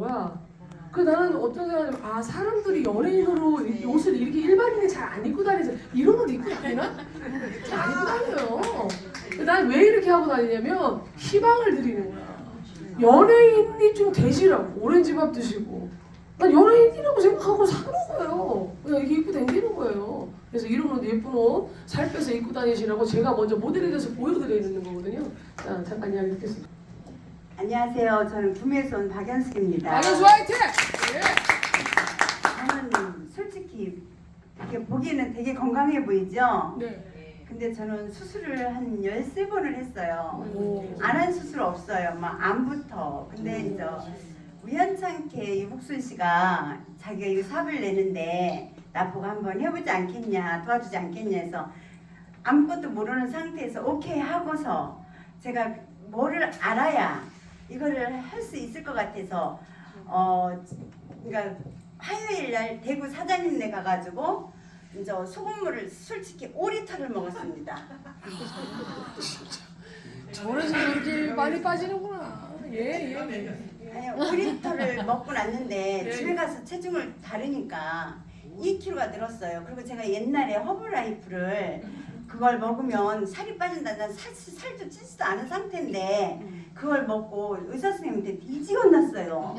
거야. 그 나는 어떤 생각이 아 사람들이 연예인으로 이 옷을 이렇게 일반인이 잘 안 입고 다니죠. 이런 옷 입고 다니나? 잘 안 입고 다녀요. 난 왜 이렇게 하고 다니냐면 희망을 드리는 거야. 연예인이 좀 되시라고 오렌지밥 드시고 난 연예인이라고 생각하고 사는 거예요. 그냥 이렇게 입고 다니는 거예요. 그래서 이런 옷 예쁜 옷 살 빼서 입고 다니시라고 제가 먼저 모델이 돼서 보여드리는 거거든요. 자 잠깐 이야기 듣겠습니다. 안녕하세요. 저는 구미에서 온 박연숙입니다. 박연수 화이팅! 예. 저는 솔직히 이렇게 보기에는 되게 건강해 보이죠? 네. 근데 저는 수술을 한 13번을 했어요. 오. 안 한 수술 없어요. 막 안부터. 근데 이제 우연찮게 이북순 씨가 자기가 이 사업을 내는데 나보고 한번 해보지 않겠냐, 도와주지 않겠냐 해서 아무것도 모르는 상태에서 오케이 하고서 제가 뭐를 알아야 이거를 할 수 있을 것 같아서 어 그러니까 화요일 날 대구 사장님네 가가지고 이제 소금물을 솔직히 5리터를 먹었습니다. 저래서 저렇게 많이 빠지는구나. 예, 예. 아니 5리터를 먹고 났는데 네. 집에 가서 체중을 다르니까 2kg가 늘었어요. 그리고 제가 옛날에 허브라이프를 그걸 먹으면 살이 빠진다는 사실 살도 찌지도 않은 상태인데 그걸 먹고 의사 선생님한테 일찍 혼났어요.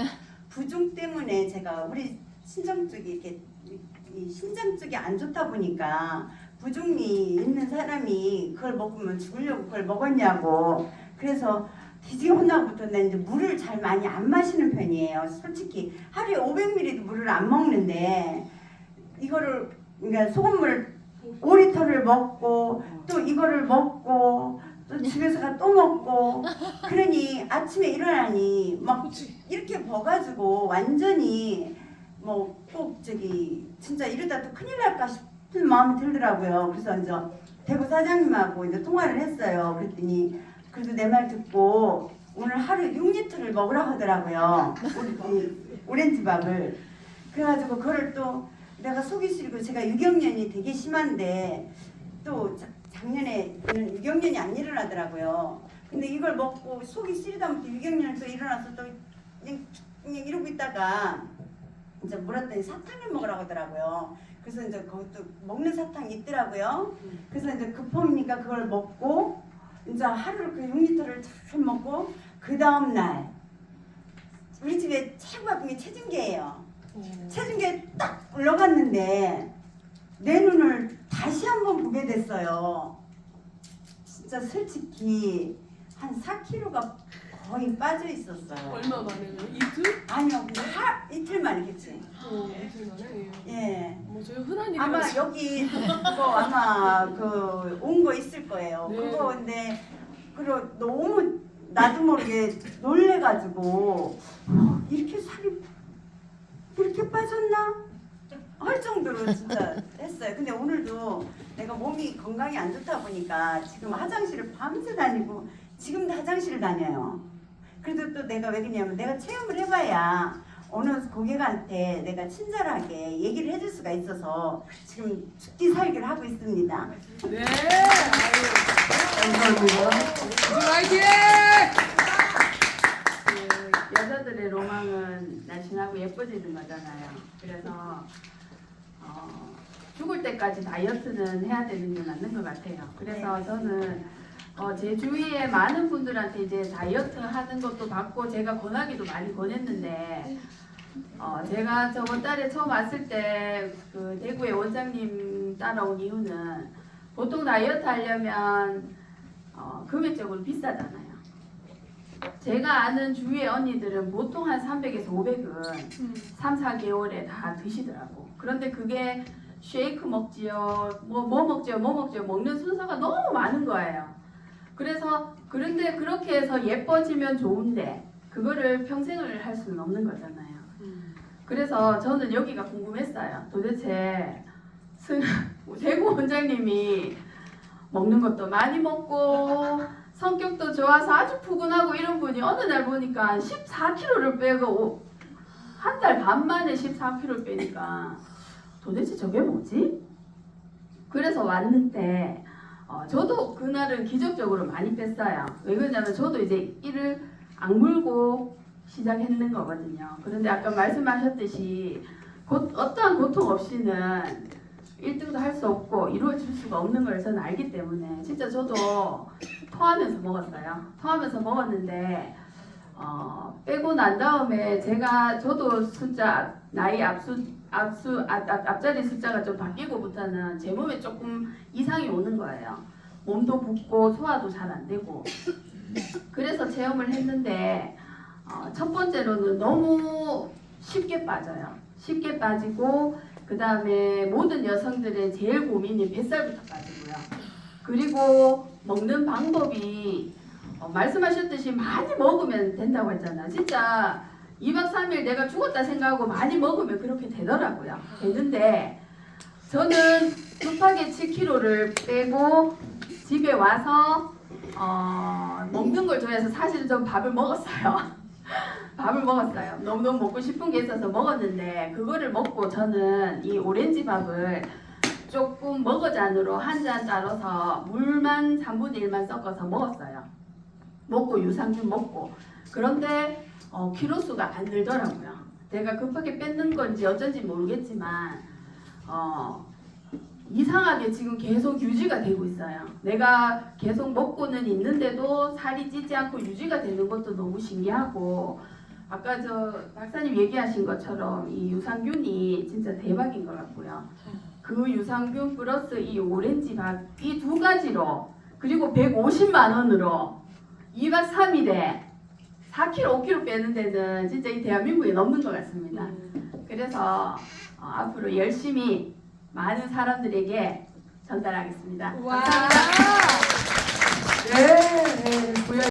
부종 때문에 제가 우리 신장 쪽이 이렇게 이- 이 신장 쪽이 안 좋다 보니까 부종이 있는 사람이 그걸 먹으면 죽으려고 그걸 먹었냐고 그래서 뒤지게 혼나고부터 는 이제 물을 잘 많이 안 마시는 편이에요. 솔직히 하루에 500ml도 물을 안 먹는데 이거를 그러니까 소금물을 5리터를 먹고 또 이거를 먹고 또 집에서 가또 먹고 그러니 아침에 일어나니 막. 이렇게 버가지고 완전히 뭐 꼭 저기 진짜 이러다 또 큰일 날까 싶은 마음이 들더라고요. 그래서 이제 대구 사장님하고 이제 통화를 했어요. 그랬더니 그래도 내 말 듣고 오늘 하루 6리터를 먹으라고 하더라고요. 우리 오렌지밥을. 그래가지고 그걸 또 내가 속이 시리고 제가 유경련이 되게 심한데 또 자- 작년에는 유경련이 안 일어나더라고요. 근데 이걸 먹고 속이 시리다부터 유경련이 또 일어나서 또 이러고 있다가 이제 물었더니 사탕을 먹으라고 하더라고요. 그래서 이제 거기도 먹는 사탕이 있더라고요. 그래서 이제 급하니까 그걸 먹고 이제 하루를 그 6리터를 잘 먹고 그 다음 날 우리 집에 최고 아픈 게 체중계예요. 체중계에 딱 올라갔는데 내 눈을 다시 한번 보게 됐어요. 진짜 솔직히 한 4kg가 거의 빠져 있었어요. 얼마 만에요? 이틀? 아니요, 근데 하, 이틀 만이겠지. 어, 이틀 만에. 예. 예. 뭐 저희 흔한 아마 일이라서. 여기 그거 아마 그 온 거 있을 거예요. 네. 그거 근데 그리고 너무 나도 모르게 놀래가지고 어, 이렇게 살이 빠졌나 할 정도로 진짜 했어요. 근데 오늘도 내가 몸이 건강이 안 좋다 보니까 지금 화장실을 밤새 다니고 지금도 화장실을 다녀요. 그래도 또 내가 왜 그러냐면 내가 체험을 해봐야 어느 고객한테 내가 친절하게 얘기를 해줄 수가 있어서 지금 죽기 살기를 하고 있습니다. 네. 아유. 감사합니다. 화이팅! 그 여자들의 로망은 날씬하고 예뻐지는 거잖아요. 그래서 어, 죽을 때까지 다이어트는 해야 되는 게 맞는 것 같아요. 그래서 저는 어, 제 주위에 많은 분들한테 이제 다이어트 하는 것도 받고 제가 권하기도 많이 권했는데 어, 제가 저번 달에 처음 왔을 때 그 대구의 원장님 따라온 이유는 보통 다이어트 하려면 어, 금액적으로 비싸잖아요. 제가 아는 주위의 언니들은 보통 한 300에서 500은 음. 3, 4개월에 다 드시더라고. 그런데 그게 쉐이크 먹지요, 뭐, 뭐 먹지요, 뭐 먹지요, 먹는 순서가 너무 많은 거예요. 그래서, 그런데 그렇게 해서 예뻐지면 좋은데, 그거를 평생을 할 수는 없는 거잖아요. 그래서 저는 여기가 궁금했어요. 도대체 스- 대구 원장님이 먹는 것도 많이 먹고 성격도 좋아서 아주 푸근하고 이런 분이 어느 날 보니까 14kg를 빼고 한 달 반 만에 14kg를 빼니까 도대체 저게 뭐지? 그래서 왔는데 어, 저도 그날은 기적적으로 많이 뺐어요. 왜 그러냐면 저도 이제 이를 악물고 시작했는 거거든요. 그런데 아까 말씀하셨듯이 고, 어떠한 고통 없이는 1등도 할 수 없고 이루어질 수가 없는 걸 저는 알기 때문에 진짜 저도 토하면서 먹었어요. 토하면서 먹었는데 어, 빼고 난 다음에 제가 저도 숫자 나이 앞수 앞수 앞, 앞, 앞자리 숫자가 좀 바뀌고부터는 제 몸에 조금 이상이 오는 거예요. 몸도 붓고 소화도 잘 안 되고 그래서 체험을 했는데 어, 첫 번째로는 너무 쉽게 빠져요. 쉽게 빠지고 그 다음에 모든 여성들의 제일 고민이 뱃살부터 빠지고요. 그리고 먹는 방법이 어, 말씀하셨듯이 많이 먹으면 된다고 했잖아요. 진짜 2박 3일 내가 죽었다 생각하고 많이 먹으면 그렇게 되더라고요. 되는데 저는 급하게 7kg를 빼고 집에 와서 어, 먹는 걸 좋아해서 사실은 좀 밥을 먹었어요. 밥을 먹었어요. 너무너무 먹고 싶은 게 있어서 먹었는데 그거를 먹고 저는 이 오렌지 밥을 조금 머거잔으로 한 잔 따라서 물만 3분의 1만 섞어서 먹었어요. 먹고 유산균 먹고 그런데 어, 키로수가 안 늘더라고요. 내가 급하게 뺏는 건지 어쩐지 모르겠지만 어, 이상하게 지금 계속 유지가 되고 있어요. 내가 계속 먹고는 있는데도 살이 찌지 않고 유지가 되는 것도 너무 신기하고 아까 저 박사님 얘기하신 것처럼 이 유산균이 진짜 대박인 것 같고요. 그 유산균 플러스 이 오렌지 밥 이 두 가지로 그리고 150만 원으로 2박 3일에 4kg, 5kg 빼는 데는 진짜 이 대한민국에 넘는 것 같습니다. 그래서 어, 앞으로 열심히 많은 사람들에게 전달하겠습니다. 네, 네,